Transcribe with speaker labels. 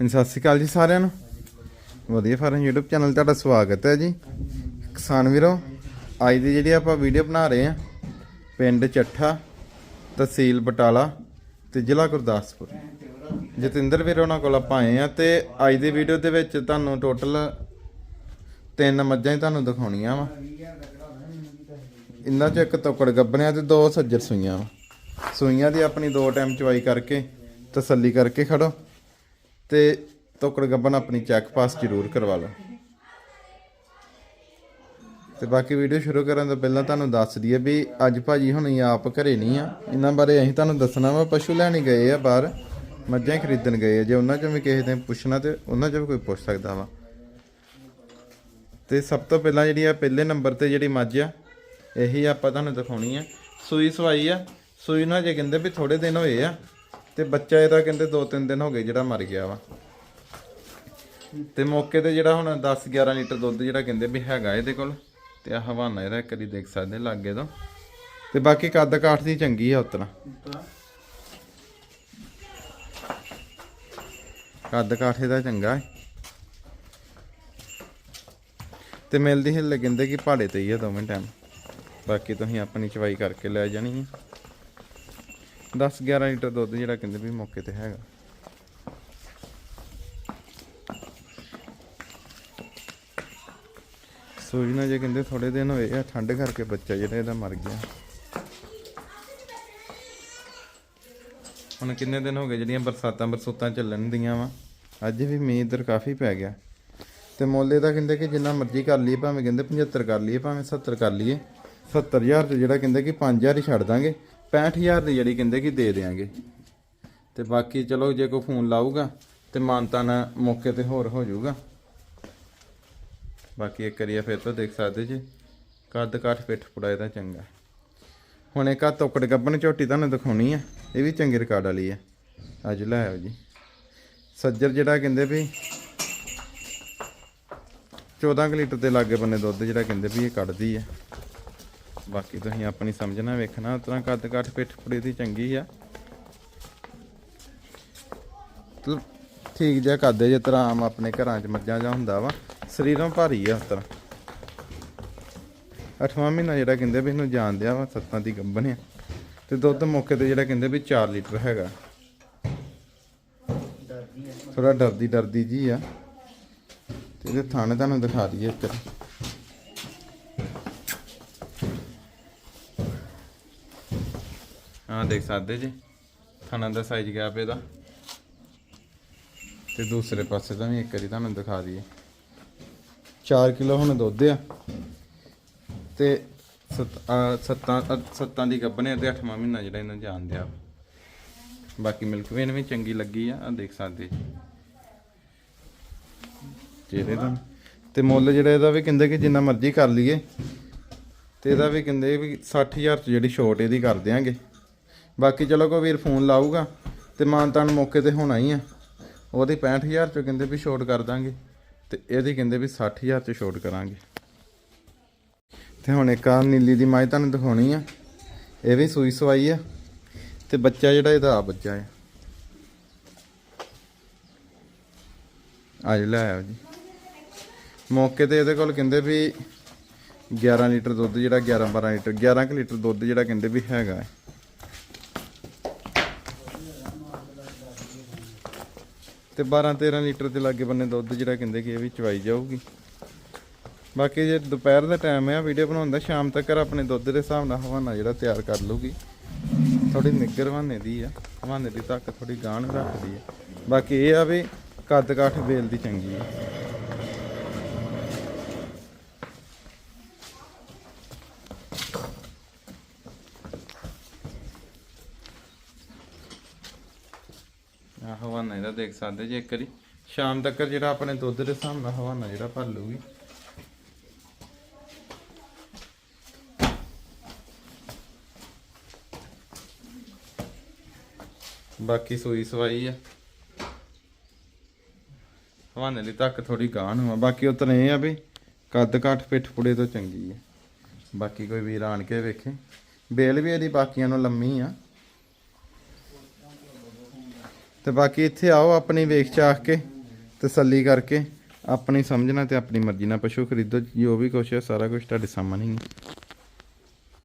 Speaker 1: ਹਾਂਜੀ, ਸਤਿ ਸ਼੍ਰੀ ਅਕਾਲ ਜੀ ਸਾਰਿਆਂ ਨੂੰ। ਵਧੀਆ ਫਾਰਮ YouTube ਚੈਨਲ ਤੁਹਾਡਾ ਸਵਾਗਤ ਹੈ ਜੀ। ਕਿਸਾਨ ਵੀਰੋ, ਅੱਜ ਦੀ ਜਿਹੜੀ ਆਪਾਂ ਵੀਡੀਓ ਬਣਾ ਰਹੇ ਆ ਪਿੰਡ ਚੱਠਾ, ਤਹਿਸੀਲ ਬਟਾਲਾ ਤੇ ਜ਼ਿਲ੍ਹਾ ਗੁਰਦਾਸਪੁਰ। ਜਤਿੰਦਰ ਵੀਰ ਉਹਨਾਂ ਕੋਲ ਆਪਾਂ ਆਏ ਆ ਤੇ ਅੱਜ ਦੀ ਵੀਡੀਓ ਦੇ ਵਿੱਚ ਤੁਹਾਨੂੰ ਟੋਟਲ ਤਿੰਨ ਮੱਝਾਂ ਹੀ ਤੁਹਾਨੂੰ ਦਿਖਾਉਣੀਆਂ ਵਾ। ਇਹਨਾਂ 'ਚ ਇੱਕ ਤੋਕੜ ਗੱਬਣਿਆ ਤੇ ਦੋ ਸੱਜਰ ਸੂਈਆਂ ਵਾ। ਸੂਈਆਂ ਦੀ ਆਪਣੀ ਦੋ ਟਾਈਮ ਚਵਾਈ ਕਰਕੇ ਤਸੱਲੀ ਕਰਕੇ ਖੜੋ। ਤੇ ਤੋਕੜ ਗੱਬਨ ਆਪਣੀ ਚੈੱਕ ਪਾਸ ਜ਼ਰੂਰ ਕਰਵਾ ਲਓ। ਤੇ ਬਾਕੀ ਵੀਡੀਓ ਸ਼ੁਰੂ ਕਰਨ ਤੋਂ ਪਹਿਲਾਂ ਤੁਹਾਨੂੰ ਦੱਸ ਦਈਏ ਵੀ ਅੱਜ ਭਾਜੀ ਹੁਣ ਆਪ ਘਰੇ ਨਹੀਂ ਆ। ਇਹਨਾਂ ਬਾਰੇ ਅਸੀਂ ਤੁਹਾਨੂੰ ਦੱਸਣਾ ਵਾ, ਪਸ਼ੂ ਲੈਣ ਹੀ ਗਏ ਆ ਬਾਹਰ, ਮੱਝਾਂ ਹੀ ਖਰੀਦਣ ਗਏ ਆ। ਜੇ ਉਹਨਾਂ ਚੋਂ ਵੀ ਕਿਸੇ ਨੇ ਪੁੱਛਣਾ ਤੇ ਉਹਨਾਂ ਚੋਂ ਵੀ ਕੋਈ ਪੁੱਛ ਸਕਦਾ ਵਾ। ਤੇ ਸਭ ਤੋਂ ਪਹਿਲਾਂ ਜਿਹੜੀ ਆ ਪਹਿਲੇ ਨੰਬਰ ਤੇ ਜਿਹੜੀ ਮੱਝ ਆ, ਇਹੀ ਆਪਾਂ ਤੁਹਾਨੂੰ ਦਿਖਾਉਣੀ ਆ। ਸੂਈ ਸਵਾਈ ਆ। ਸੂਈ ਨਾਲ ਜੇ ਕਹਿੰਦੇ ਵੀ ਥੋੜੇ ਦਿਨ ਹੋਏ ਆ। ਤੇ ਬੱਚਾ ਇਹਦਾ ਕਹਿੰਦੇ 2-3 ਦਿਨ ਹੋ ਗਏ ਜਿਹੜਾ ਮਰ ਗਿਆ ਵਾ। ਤੇ ਮੌਕੇ ਤੇ ਜਿਹੜਾ ਹੁਣ 10-11 ਲੀਟਰ ਦੁੱਧ ਜਿਹੜਾ ਕਹਿੰਦੇ ਵੀ ਹੈਗਾ ਇਹਦੇ ਕੋਲ, ਤੇ ਆ ਹਵਾਨਾ ਇਹਦਾ ਇੱਕ ਦੇਖ ਸਕਦੇ ਲਾਗੇ ਤੋਂ। ਤੇ ਬਾਕੀ ਕੱਦ ਕਾਠ ਦੀ ਚੰਗੀ ਆ ਉਤਨਾ ਕੱਦ ਕਾਠ ਇਹਦਾ ਚੰਗਾ ਹੈ। ਤੇ ਮਿਲਦੀ ਹਿੱਲ ਕਹਿੰਦੇ ਕਿ ਪਹਾੜੇ ਤੇ ਹੀ ਆ ਦੋਵੇਂ ਟਾਈਮ ਬਾਕੀ ਤੁਸੀਂ ਆਪਣੀ ਚਵਾਈ ਕਰਕੇ ਲੈ ਜਾਣੀ ਹੈ 10 11 ਲੀਟਰ ਦੁੱਧ ਜਿਹੜਾ ਕਹਿੰਦੇ ਵੀ ਮੌਕੇ ਤੇ ਹੈਗਾ। ਸੂਈ ਨਾ ਜੇ ਕਹਿੰਦੇ ਥੋੜੇ ਦਿਨ ਹੋਏ ਆ, ਠੰਡ ਕਰਕੇ ਬੱਚਾ ਜਿਹੜਾ ਇਹਦਾ ਮਰ ਗਿਆ। ਹੁਣ ਕਿੰਨੇ ਦਿਨ ਹੋ ਗਏ ਜਿਹੜੀਆਂ ਬਰਸਾਤਾਂ ਬਰਸੂਤਾਂ ਚੱਲਣ ਦੀਆਂ ਵਾ? ਅੱਜ ਵੀ ਮੀਂਹ ਇੱਧਰ ਕਾਫੀ ਪੈ ਗਿਆ। ਤੇ ਮੋਲੇ ਦਾ ਕਹਿੰਦੇ ਕਿ ਜਿੰਨਾ ਮਰਜ਼ੀ ਕਰ ਲਈਏ, ਭਾਵੇਂ ਕਹਿੰਦੇ 75 ਕਰ ਲਈਏ, ਭਾਵੇਂ 70 ਕਰ ਲਈਏ। 70000 ਤੇ ਜਿਹੜਾ ਕਹਿੰਦੇ ਕਿ 5000 ਹੀ ਛੱਡ ਦਾਂਗੇ। 65000 ਦੀ ਜਿਹੜੀ ਕਹਿੰਦੇ ਕਿ ਦੇ ਦੇਾਂਗੇ ਤੇ ਬਾਕੀ ਚਲੋ ਜੇ ਕੋਈ ਫੋਨ ਲਾਊਗਾ ਤੇ ਮਾਨਤਾ ਨਾਲ ਮੌਕੇ ਤੇ ਹੋਰ ਹੋ ਜਾਊਗਾ। ਬਾਕੀ ਇੱਕ ਕਰੀਆ ਫਿਰ ਤੋਂ ਦੇਖ ਸਕਦੇ ਜੀ। ਕੱਦ ਕਾਠ ਪਿੱਠ ਪੁੜਾ ਇਹਦਾ ਚੰਗਾ। ਹੁਣ ਇੱਕ ਆ ਤੋਕੜ ਗੱਬਣ ਝੋਟੀ ਤੁਹਾਨੂੰ ਦਿਖਾਉਣੀ ਆ, ਇਹ ਵੀ ਚੰਗੀ ਰਿਕਾਰਡ ਵਾਲੀ ਆ। ਅੱਜ ਲੈ ਆਓ ਜੀ। ਸੱਜਰ ਜਿਹੜਾ ਕਹਿੰਦੇ ਵੀ 14 ਕੁ ਲੀਟਰ ਦੇ ਲਾਗੇ ਬੰਨੇ ਦੁੱਧ ਜਿਹੜਾ ਕਹਿੰਦੇ ਵੀ ਇਹ ਕੱਢਦੀ ਆ। ਬਾਕੀ ਤੁਸੀਂ ਆਪਣੀ ਸਮਝਣਾ ਵੇਖਣਾ ਉਤਨਾ ਕੱਦ ਕਾਠ ਪਿੱਠ ਪੁੜੇ ਦੀ ਚੰਗੀ ਆ। ਮਤਲਬ ਠੀਕ ਜਿਹਾ ਕਰਦੇ ਜੇ ਤਰ੍ਹਾਂ ਆਮ ਆਪਣੇ ਘਰਾਂ 'ਚ ਮੱਝਾਂ ਜਾਂ ਹੁੰਦਾ ਵਾ, ਸਰੀਰੋਂ ਭਾਰੀ ਆ ਉਸ ਤਰ੍ਹਾਂ। ਅੱਠਵਾਂ ਮਹੀਨਾ ਜਿਹੜਾ ਕਹਿੰਦੇ ਵੀ ਇਹਨੂੰ ਜਾਣ ਵਾ, ਸੱਤਾਂ ਦੀ ਗੱਭਣ ਆ। ਤੇ ਦੁੱਧ ਮੌਕੇ ਤੇ ਜਿਹੜਾ ਕਹਿੰਦੇ ਵੀ 4 ਲੀਟਰ ਹੈਗਾ। ਥੋੜਾ ਡਰਦੀ ਡਰਦੀ ਜੀ ਆ। ਤੇ ਇਹਦੇ ਥਾਣੇ ਤੁਹਾਨੂੰ ਦਿਖਾ ਦਈਏ ਇੱਕ। ਹਾਂ, ਦੇਖ ਸਕਦੇ ਜੀ। ਥਾਣਾ ਦਾ ਸਾਈਜ਼ ਗਿਆ ਇਹਦਾ। ਦਾ ਤੇ ਦੂਸਰੇ ਪਾਸੇ ਦਾ ਵੀ ਇੱਕ ਵਾਰੀ ਤੁਹਾਨੂੰ ਦਿਖਾ ਦਈਏ। 4 ਕਿਲੋ ਹੁਣ ਦੁੱਧ ਆ। ਤੇ ਸੱਤ- ਸੱਤਾਂ ਸੱਤਾਂ ਦੀ ਗੱਭਣੇ ਤੇ 8ਵਾਂ ਮਹੀਨਾ ਜਿਹੜਾ ਇਹਨਾਂ ਜਾਣਦੇ ਆ ਬਾਕੀ ਮਿਲਕ ਵੇਨ ਵੀ ਚੰਗੀ ਲੱਗੀ ਆ ਆ ਦੇਖ ਸਕਦੇ ਜੀ। ਜਿਹੜੇ ਦਾ ਤੇ ਮੁੱਲ ਜਿਹੜਾ ਇਹਦਾ ਵੀ ਕਹਿੰਦੇ ਕਿ ਜਿੰਨਾ ਮਰਜ਼ੀ ਕਰ ਲਈਏ। ਤੇ ਇਹਦਾ ਵੀ ਕਹਿੰਦੇ ਵੀ 60000 ਚ ਜਿਹੜੀ ਛੋਟ ਇਹਦੀ ਕਰ ਦਿਆਂਗੇ। ਬਾਕੀ ਚਲੋ ਕੋਈ ਵੀਰ ਫੋਨ ਲਾਊਗਾ ਤੇ ਮਾਨਤਾਨ ਮੌਕੇ ਤੇ ਹੋਣਾ ਹੀ ਆ। ਉਹਦੀ 65000 'ਚੋਂ ਕਹਿੰਦੇ ਵੀ ਛੋਟ ਕਰ ਦਾਂਗੇ ਤੇ ਇਹਦੀ ਕਹਿੰਦੇ ਵੀ 60000 ਚ ਛੋਟ ਕਰਾਂਗੇ। ਤੇ ਹੁਣ ਇੱਕ ਆ ਨੀਲੀ ਦੀ ਮਾਈ ਤੁਹਾਨੂੰ ਦਿਖਾਉਣੀ ਆ। ਇਹ ਵੀ ਸੂਈ ਸਵਾਈ ਆ ਤੇ ਬੱਚਾ ਜਿਹੜਾ ਇਹਦਾ ਆ ਬੱਚਾ ਆ। ਅੱਜ ਲੈ ਆਓ ਜੀ। ਮੌਕੇ ਤੇ ਇਹਦੇ ਕੋਲ ਕਹਿੰਦੇ ਵੀ 11 ਲੀਟਰ ਦੁੱਧ ਜਿਹੜਾ 11 12 ਲੀਟਰ 11 ਕੁ ਲੀਟਰ ਦੁੱਧ ਜਿਹੜਾ ਕਹਿੰਦੇ ਵੀ ਹੈਗਾ ਹੈ ਤੇ 12 13 ਲੀਟਰ ਦੇ ਲਾਗੇ ਬੰਨੇ ਦੁੱਧ ਜਿਹੜਾ ਕਹਿੰਦੇ ਕਿ ਇਹ ਵੀ ਚਵਾਈ ਜਾਊਗੀ। ਬਾਕੀ ਜੇ ਦੁਪਹਿਰ ਦਾ ਟਾਈਮ ਹੈ ਵੀਡੀਓ ਬਣਾਉਣ ਦਾ, ਸ਼ਾਮ ਤੱਕ ਆਪਣੇ ਦੁੱਧ ਦੇ ਹਿਸਾਬ ਨਾਲ ਹਵਾਨਾ ਜਿਹੜਾ ਤਿਆਰ ਕਰ ਲੂਗੀ ਥੋੜੀ ਨਿੱਗਰ ਹਵਾਨੇ ਦੀ ਆ, ਹਵਾਨੇ ਦੀ ਤੱਕ ਥੋੜੀ ਗਾਣ ਰੱਖਦੀ ਆ। ਬਾਕੀ ਇਹ ਆ ਵੀ ਕੱਦ ਕਾਠ ਵੇਲ ਦੀ ਚੰਗੀ ਆ ਆ ਹਵਾਨਾ ਇਹਦਾ ਦੇਖ ਸਕਦੇ ਜੇ ਇੱਕ ਵਾਰੀ। ਸ਼ਾਮ ਤੱਕ ਜਿਹੜਾ ਆਪਣੇ ਦੁੱਧ ਦੇ ਹਿਸਾਬ ਨਾਲ ਹਵਾਨਾ ਜਿਹੜਾ ਭਰ ਲੂਗੀ ਬਾਕੀ ਸੂਈ ਸਵਾਈ ਆ। ਹਵਾਨੇ ਲਈ ਤੱਕ ਥੋੜੀ ਗਾਂ ਨੂੰ ਆ ਬਾਕੀ ਉਤਰ ਇਹ ਆ ਵੀ ਕੱਦ ਕਾਠ ਪਿੱਠ ਪੁੜੇ ਤੋਂ ਚੰਗੀ ਆ। ਬਾਕੀ ਕੋਈ ਵੀਰ ਆਣ ਕੇ ਵੇਖੇ। ਬੇਲ ਵੀ ਇਹਦੀ ਬਾਕੀਆਂ ਨੂੰ ਲੰਮੀ ਆ। ਤੇ ਬਾਕੀ ਇੱਥੇ ਆਓ ਆਪਣੀ ਵੇਖ ਚਾਖ ਕੇ ਤਸੱਲੀ ਕਰਕੇ, ਆਪਣੀ ਸਮਝਣਾ ਤੇ ਆਪਣੀ ਮਰਜ਼ੀ ਨਾਲ ਪਸ਼ੂ ਖਰੀਦੋ, ਜੋ ਵੀ ਕੁਛ ਹੈ, ਸਾਰਾ ਕੁਝ ਤੁਹਾਡੇ ਸਾਹਮਣੇ ਹੀ ਹੈ।